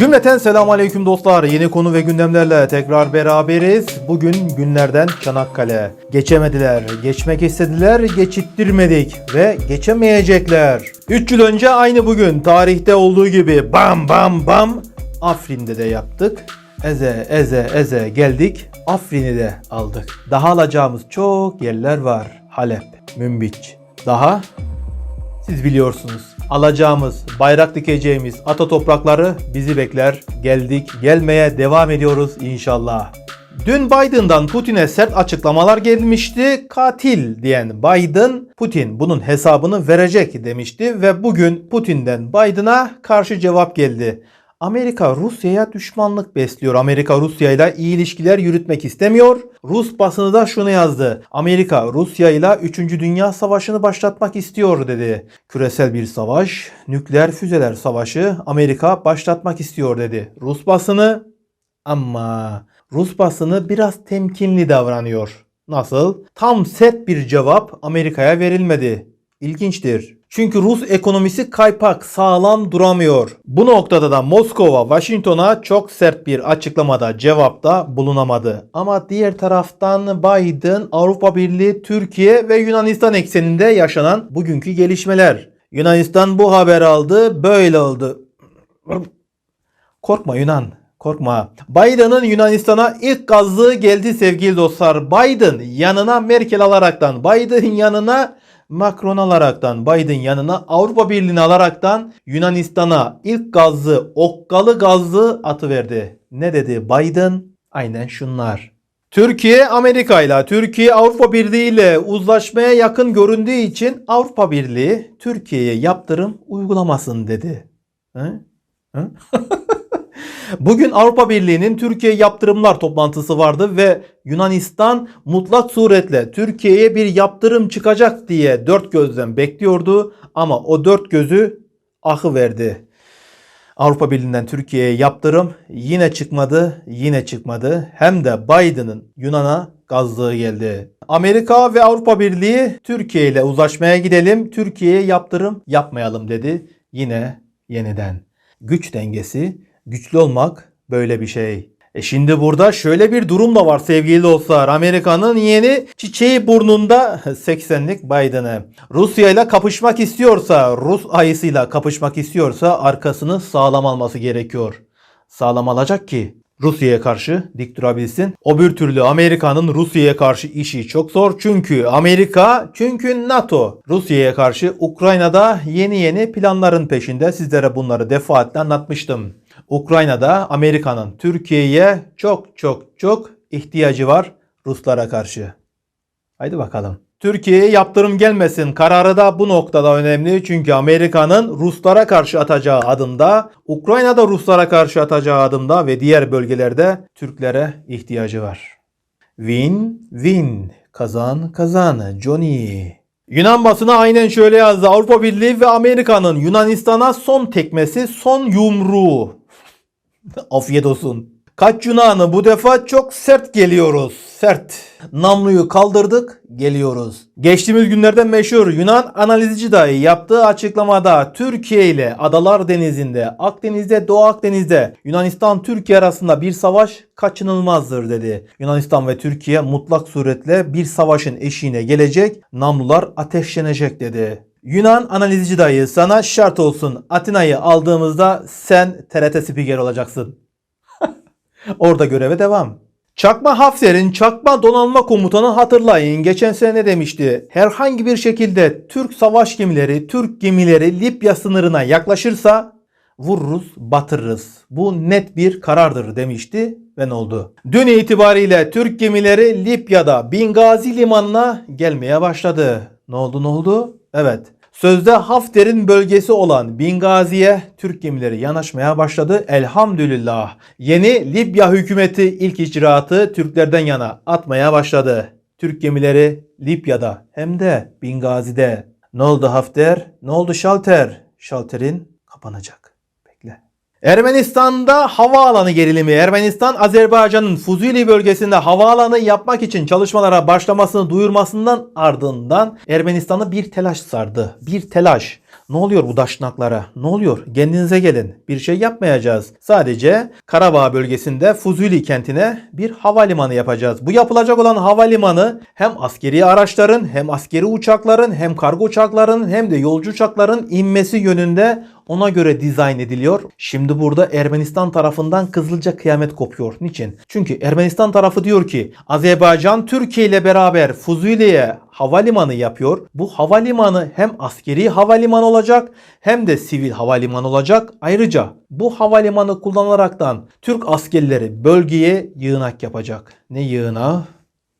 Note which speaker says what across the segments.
Speaker 1: Cümleten selamun aleyküm dostlar. Yeni konu ve gündemlerle tekrar beraberiz. Bugün günlerden Çanakkale. Geçemediler, geçmek istediler, geçittirmedik ve geçemeyecekler. 3 yıl önce aynı bugün tarihte olduğu gibi bam bam bam Afrin'de de yaptık. Eze eze eze geldik. Afrin'i de aldık. Daha alacağımız çok yerler var. Halep, Münbiç. Daha siz biliyorsunuz. Alacağımız, bayrak dikeceğimiz ata toprakları bizi bekler. Geldik, gelmeye devam ediyoruz inşallah. Dün Biden'dan Putin'e sert açıklamalar gelmişti. Katil diyen Biden, Putin bunun hesabını verecek demişti ve bugün Putin'den Biden'a karşı cevap geldi. Amerika Rusya'ya düşmanlık besliyor. Amerika Rusya ile iyi ilişkiler yürütmek istemiyor. Rus basını da şunu yazdı. Amerika Rusya ile 3. Dünya Savaşı'nı başlatmak istiyor dedi. Küresel bir savaş, nükleer füzeler savaşı Amerika başlatmak istiyor dedi. Rus basını ama Rus basını biraz temkinli davranıyor. Nasıl? Tam sert bir cevap Amerika'ya verilmedi. İlginçtir. Çünkü Rus ekonomisi kaypak, sağlam duramıyor. Bu noktada da Moskova, Washington'a çok sert bir açıklamada, cevapta bulunamadı. Ama diğer taraftan Biden, Avrupa Birliği, Türkiye ve Yunanistan ekseninde yaşanan bugünkü gelişmeler. Yunanistan bu haber aldı, böyle oldu. Korkma Yunan. Korkma. Biden'ın Yunanistan'a ilk gazlığı geldi sevgili dostlar. Biden yanına Merkel alaraktan, Biden yanına Macron alaraktan, Biden yanına Avrupa Birliği'ni alaraktan Yunanistan'a ilk gazlı, okkalı gazlı atı verdi. Ne dedi Biden? Aynen şunlar. Türkiye Amerika ile, Türkiye Avrupa Birliği ile uzlaşmaya yakın göründüğü için Avrupa Birliği Türkiye'ye yaptırım uygulamasın dedi. Hı? Hı? Bugün Avrupa Birliği'nin Türkiye yaptırımlar toplantısı vardı ve Yunanistan mutlak suretle Türkiye'ye bir yaptırım çıkacak diye dört gözden bekliyordu ama o dört gözü ahı verdi. Avrupa Birliği'nden Türkiye'ye yaptırım yine çıkmadı, yine çıkmadı. Hem de Biden'ın Yunan'a gazlığı geldi. Amerika ve Avrupa Birliği Türkiye ile uzlaşmaya gidelim, Türkiye'ye yaptırım yapmayalım dedi. Yine yeniden. Güç dengesi Güçlü olmak böyle bir şey. E şimdi burada şöyle bir durum da var sevgili dostlar. Amerika'nın yeni çiçeği burnunda 80'lik Biden'ı. Rusya ile kapışmak istiyorsa, Rus ayısıyla kapışmak istiyorsa arkasını sağlam alması gerekiyor. Sağlam alacak ki Rusya'ya karşı dik durabilsin. O bir türlü Amerika'nın Rusya'ya karşı işi çok zor. Çünkü Amerika, çünkü NATO Rusya'ya karşı Ukrayna'da yeni yeni planların peşinde. Sizlere bunları defaatle anlatmıştım. Ukrayna'da Amerika'nın Türkiye'ye çok çok çok ihtiyacı var Ruslara karşı. Haydi bakalım. Türkiye'ye yaptırım gelmesin kararı da bu noktada önemli. Çünkü Amerika'nın Ruslara karşı atacağı adımda, Ukrayna'da Ruslara karşı atacağı adımda ve diğer bölgelerde Türklere ihtiyacı var. Win win kazan kazan Johnny. Yunan basını aynen şöyle yazdı. Avrupa Birliği ve Amerika'nın Yunanistan'a son tekmesi, son yumruğu. Afiyet olsun. Kaç Yunan'ı bu defa çok sert geliyoruz. Sert. Namluyu kaldırdık geliyoruz. Geçtiğimiz günlerde meşhur Yunan analizci dahi yaptığı açıklamada Türkiye ile Adalar Denizi'nde, Akdeniz'de, Doğu Akdeniz'de Yunanistan Türkiye arasında bir savaş kaçınılmazdır dedi. Yunanistan ve Türkiye mutlak suretle bir savaşın eşiğine gelecek, namlular ateşlenecek dedi. Yunan analizci dayı sana şart olsun Atina'yı aldığımızda sen TRT spiker olacaksın. Orada göreve devam. Çakma Hafter'in Çakma Donanma Komutanı hatırlayın. Geçen sene ne demişti? Herhangi bir şekilde Türk savaş gemileri, Türk gemileri Libya sınırına yaklaşırsa vururuz, batırırız. Bu net bir karardır demişti ve ne oldu? Dün itibariyle Türk gemileri Libya'da Bingazi limanına gelmeye başladı. Ne oldu ne oldu? Evet. Sözde Hafter'in bölgesi olan Bingazi'ye Türk gemileri yanaşmaya başladı. Elhamdülillah. Yeni Libya hükümeti ilk icraatı Türklerden yana atmaya başladı. Türk gemileri Libya'da hem de Bingazi'de. Ne oldu Hafter? Ne oldu Şalter? Şalter'in kapanacak. Ermenistan'da havaalanı gerilimi. Ermenistan Azerbaycan'ın Fuzuli bölgesinde havaalanı yapmak için çalışmalara başlamasını duyurmasından ardından Ermenistan'ı bir telaş sardı. Bir telaş. Ne oluyor bu daşnaklara? Ne oluyor? Kendinize gelin. Bir şey yapmayacağız. Sadece Karabağ bölgesinde Fuzuli kentine bir havalimanı yapacağız. Bu yapılacak olan havalimanı hem askeri araçların hem askeri uçakların hem kargo uçakların hem de yolcu uçakların inmesi yönünde ona göre dizayn ediliyor. Şimdi burada Ermenistan tarafından kızılca kıyamet kopuyor. Niçin? Çünkü Ermenistan tarafı diyor ki Azerbaycan Türkiye ile beraber Fuzuli'ye havalimanı yapıyor. Bu havalimanı hem askeri havalimanı olacak hem de sivil havalimanı olacak. Ayrıca bu havalimanı kullanaraktan Türk askerleri bölgeye yığınak yapacak. Ne yığınağı?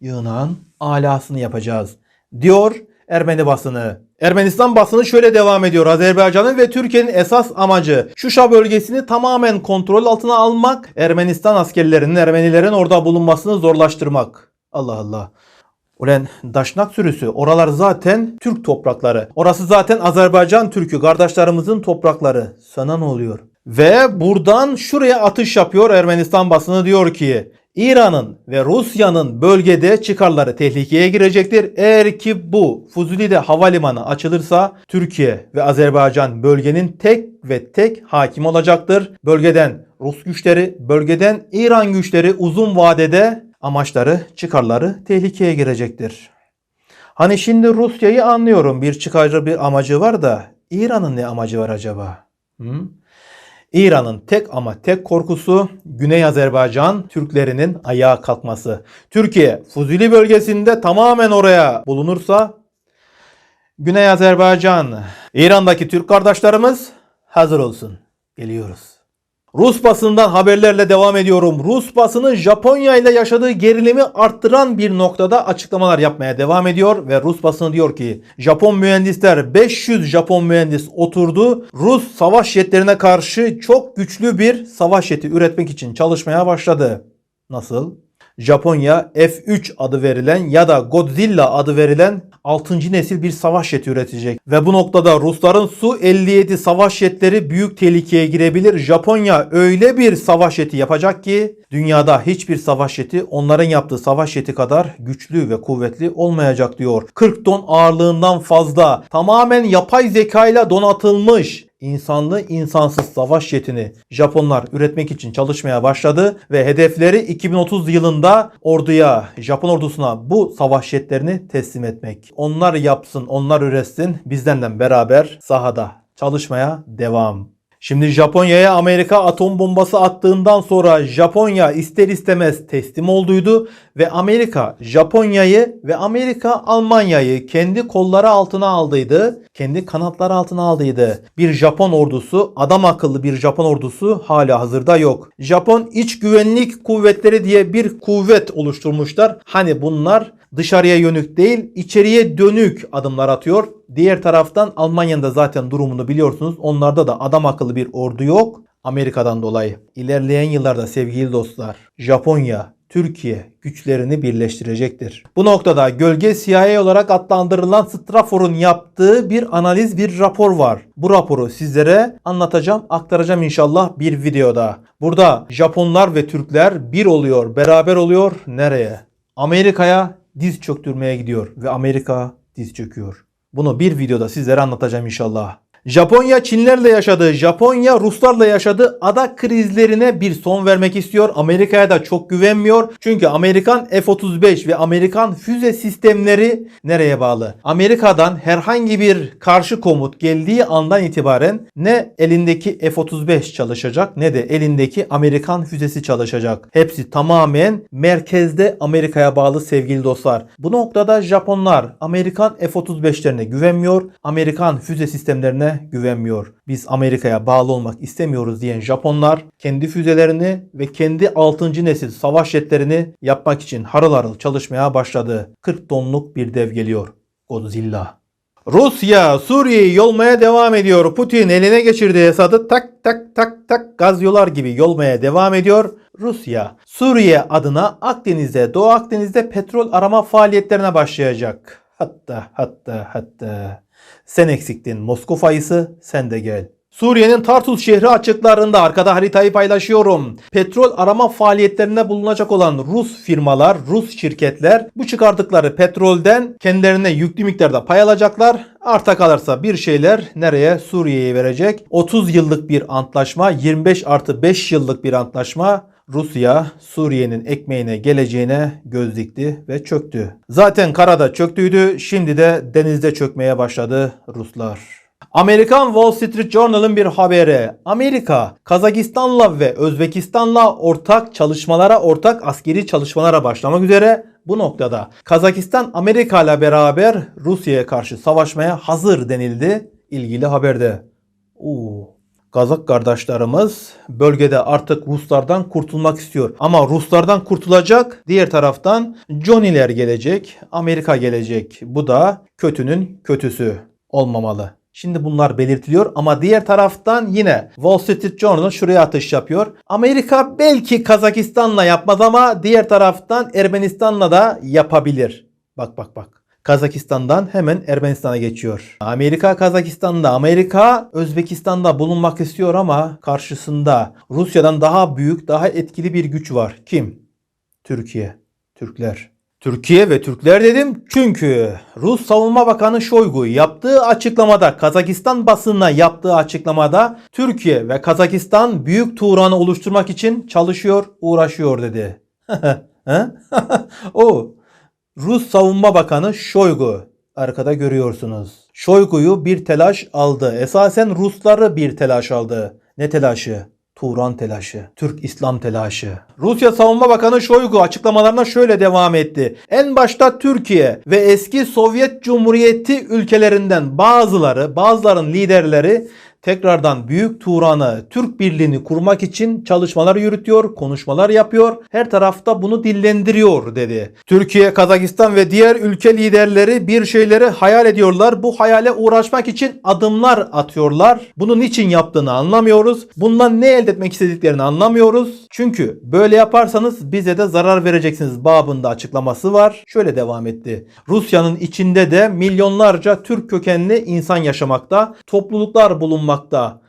Speaker 1: Yığınağın alasını yapacağız diyor Ermeni basını. Ermenistan basını şöyle devam ediyor. Azerbaycan'ın ve Türkiye'nin esas amacı Şuşa bölgesini tamamen kontrol altına almak, Ermenistan askerlerinin, Ermenilerin orada bulunmasını zorlaştırmak. Allah Allah. Ulan Daşnak sürüsü oralar zaten Türk toprakları. Orası zaten Azerbaycan Türk'ü kardeşlerimizin toprakları. Sana ne oluyor? Ve buradan şuraya atış yapıyor Ermenistan basını diyor ki İran'ın ve Rusya'nın bölgede çıkarları tehlikeye girecektir. Eğer ki bu Fuzuli'de havalimanı açılırsa Türkiye ve Azerbaycan bölgenin tek ve tek hakim olacaktır. Bölgeden Rus güçleri, bölgeden İran güçleri uzun vadede amaçları, çıkarları tehlikeye girecektir. Hani şimdi Rusya'yı anlıyorum. Bir çıkarcı bir amacı var da İran'ın ne amacı var acaba? Hı? İran'ın tek ama tek korkusu Güney Azerbaycan Türklerinin ayağa kalkması. Türkiye Fuzuli bölgesinde tamamen oraya bulunursa Güney Azerbaycan, İran'daki Türk kardeşlerimiz hazır olsun. Geliyoruz. Rus basından haberlerle devam ediyorum. Rus basını Japonya ile yaşadığı gerilimi arttıran bir noktada açıklamalar yapmaya devam ediyor ve Rus basını diyor ki Japon mühendisler 500 Japon mühendis oturdu. Rus savaş jetlerine karşı çok güçlü bir savaş jeti üretmek için çalışmaya başladı. Nasıl? Japonya F3 adı verilen ya da Godzilla adı verilen 6. nesil bir savaş jeti üretecek. Ve bu noktada Rusların Su-57 savaş jetleri büyük tehlikeye girebilir. Japonya öyle bir savaş jeti yapacak ki dünyada hiçbir savaş jeti onların yaptığı savaş jeti kadar güçlü ve kuvvetli olmayacak diyor. 40 ton ağırlığından fazla tamamen yapay zekayla donatılmış insanlı insansız savaş jetini Japonlar üretmek için çalışmaya başladı ve hedefleri 2030 yılında orduya, Japon ordusuna bu savaş jetlerini teslim etmek. Onlar yapsın, onlar üretsin, bizdenle beraber sahada çalışmaya devam. Şimdi Japonya'ya Amerika atom bombası attığından sonra Japonya ister istemez teslim olduydu ve Amerika Japonya'yı ve Amerika Almanya'yı kendi kolları altına aldıydı. Kendi kanatları altına aldıydı. Bir Japon ordusu, adam akıllı bir Japon ordusu hala hazırda yok. Japon iç güvenlik kuvvetleri diye bir kuvvet oluşturmuşlar. Hani bunlar dışarıya yönük değil, içeriye dönük adımlar atıyor. Diğer taraftan Almanya'nın da zaten durumunu biliyorsunuz. Onlarda da adam akıllı bir ordu yok. Amerika'dan dolayı. İlerleyen yıllarda sevgili dostlar, Japonya, Türkiye güçlerini birleştirecektir. Bu noktada gölge CIA olarak adlandırılan Strafor'un yaptığı bir analiz, bir rapor var. Bu raporu sizlere anlatacağım, aktaracağım inşallah bir videoda. Burada Japonlar ve Türkler bir oluyor, beraber oluyor. Nereye? Amerika'ya diz çöktürmeye gidiyor ve Amerika diz çöküyor. Bunu bir videoda sizlere anlatacağım inşallah. Japonya Çinlerle yaşadığı, Japonya Ruslarla yaşadığı ada krizlerine bir son vermek istiyor. Amerika'ya da çok güvenmiyor. Çünkü Amerikan F-35 ve Amerikan füze sistemleri nereye bağlı? Amerika'dan herhangi bir karşı komut geldiği andan itibaren ne elindeki F-35 çalışacak ne de elindeki Amerikan füzesi çalışacak. Hepsi tamamen merkezde Amerika'ya bağlı sevgili dostlar. Bu noktada Japonlar Amerikan F-35'lerine güvenmiyor. Amerikan füze sistemlerine güvenmiyor. Biz Amerika'ya bağlı olmak istemiyoruz diyen Japonlar kendi füzelerini ve kendi 6. nesil savaş jetlerini yapmak için harıl harıl çalışmaya başladı. 40 tonluk bir dev geliyor. Godzilla. Rusya Suriye'yi yolmaya devam ediyor. Putin eline geçirdiği Esad'ı tak tak tak tak gaz yolar gibi yolmaya devam ediyor. Rusya Suriye adına Akdeniz'de, Doğu Akdeniz'de petrol arama faaliyetlerine başlayacak. Hatta hatta hatta sen eksiktin Moskova ayısı sen de gel. Suriye'nin Tartus şehri açıklarında arkada haritayı paylaşıyorum. Petrol arama faaliyetlerinde bulunacak olan Rus firmalar, Rus şirketler bu çıkardıkları petrolden kendilerine yüklü miktarda pay alacaklar. Arta kalırsa bir şeyler nereye? Suriye'ye verecek. 30 yıllık bir antlaşma, 25 artı 5 yıllık bir antlaşma Rusya Suriye'nin ekmeğine geleceğine göz dikti ve çöktü. Zaten karada çöktüydü, şimdi de denizde çökmeye başladı Ruslar. Amerikan Wall Street Journal'ın bir haberi. Amerika, Kazakistan'la ve Özbekistan'la ortak çalışmalara, ortak askeri çalışmalara başlamak üzere bu noktada Kazakistan Amerika ile beraber Rusya'ya karşı savaşmaya hazır denildi ilgili haberde. Oo. Kazak kardeşlerimiz bölgede artık Ruslardan kurtulmak istiyor. Ama Ruslardan kurtulacak. Diğer taraftan Johnny'ler gelecek. Amerika gelecek. Bu da kötünün kötüsü olmamalı. Şimdi bunlar belirtiliyor ama diğer taraftan yine Wall Street Journal şuraya atış yapıyor. Amerika belki Kazakistan'la yapmaz ama diğer taraftan Ermenistan'la da yapabilir. Bak bak bak. Kazakistan'dan hemen Ermenistan'a geçiyor. Amerika Kazakistan'da, Amerika Özbekistan'da bulunmak istiyor ama karşısında Rusya'dan daha büyük, daha etkili bir güç var. Kim? Türkiye, Türkler. Türkiye ve Türkler dedim çünkü Rus Savunma Bakanı Şoygu yaptığı açıklamada Kazakistan basınına yaptığı açıklamada Türkiye ve Kazakistan büyük Turan'ı oluşturmak için çalışıyor, uğraşıyor dedi. O Rus Savunma Bakanı Şoygu arkada görüyorsunuz. Şoygu'yu bir telaş aldı. Esasen Rusları bir telaş aldı. Ne telaşı? Turan telaşı, Türk İslam telaşı. Rusya Savunma Bakanı Şoygu açıklamalarına şöyle devam etti. En başta Türkiye ve eski Sovyet Cumhuriyeti ülkelerinden bazıları, bazıların liderleri tekrardan Büyük Turan'ı, Türk Birliği'ni kurmak için çalışmalar yürütüyor, konuşmalar yapıyor. Her tarafta bunu dillendiriyor dedi. Türkiye, Kazakistan ve diğer ülke liderleri bir şeyleri hayal ediyorlar. Bu hayale uğraşmak için adımlar atıyorlar. Bunu niçin yaptığını anlamıyoruz. Bundan ne elde etmek istediklerini anlamıyoruz. Çünkü böyle yaparsanız bize de zarar vereceksiniz babında açıklaması var. Şöyle devam etti. Rusya'nın içinde de milyonlarca Türk kökenli insan yaşamakta. Topluluklar bulunmakta.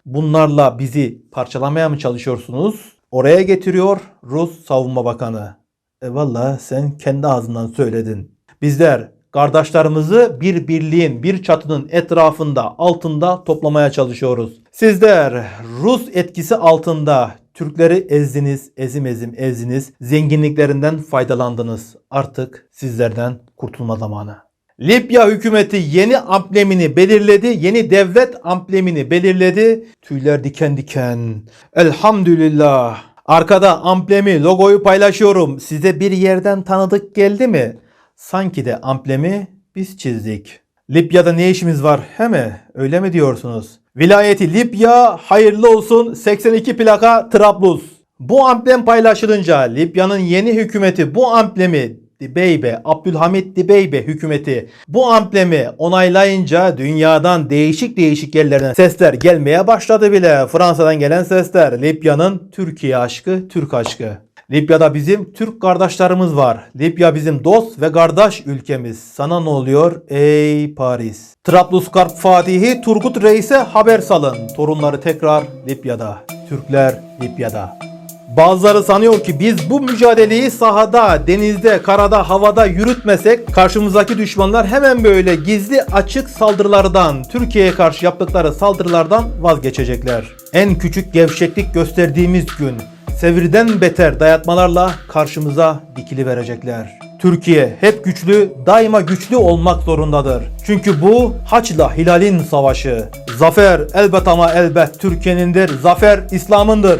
Speaker 1: Bunlarla bizi parçalamaya mı çalışıyorsunuz? Oraya getiriyor Rus Savunma Bakanı. E valla sen kendi ağzından söyledin. Bizler kardeşlerimizi bir birliğin, bir çatının etrafında, altında toplamaya çalışıyoruz. Sizler Rus etkisi altında Türkleri ezdiniz, ezim ezim ezdiniz, zenginliklerinden faydalandınız. Artık sizlerden kurtulma zamanı. Libya hükümeti yeni amblemini belirledi. Yeni devlet amblemini belirledi. Tüyler diken diken. Elhamdülillah. Arkada amblemi, logoyu paylaşıyorum. Size bir yerden tanıdık geldi mi? Sanki de amblemi biz çizdik. Libya'da ne işimiz var he mi? Öyle mi diyorsunuz? Vilayeti Libya hayırlı olsun 82 plaka Trablus. Bu amblem paylaşılınca Libya'nın yeni hükümeti bu amblemi Dibeybe, Abdülhamit Dibeybe hükümeti bu amblemi onaylayınca dünyadan değişik değişik yerlerden sesler gelmeye başladı bile. Fransa'dan gelen sesler, Libya'nın Türkiye aşkı, Türk aşkı. Libya'da bizim Türk kardeşlerimiz var. Libya bizim dost ve kardeş ülkemiz. Sana ne oluyor ey Paris? Trablusgarp Fatihi Turgut Reis'e haber salın. Torunları tekrar Libya'da. Türkler Libya'da. Bazıları sanıyor ki biz bu mücadeleyi sahada, denizde, karada, havada yürütmesek karşımızdaki düşmanlar hemen böyle gizli açık saldırılardan, Türkiye'ye karşı yaptıkları saldırılardan vazgeçecekler. En küçük gevşeklik gösterdiğimiz gün Sevirden beter dayatmalarla karşımıza dikili verecekler. Türkiye hep güçlü, daima güçlü olmak zorundadır. Çünkü bu Haçla Hilal'in savaşı. Zafer elbet ama elbet Türkiye'nindir. Zafer İslam'ındır.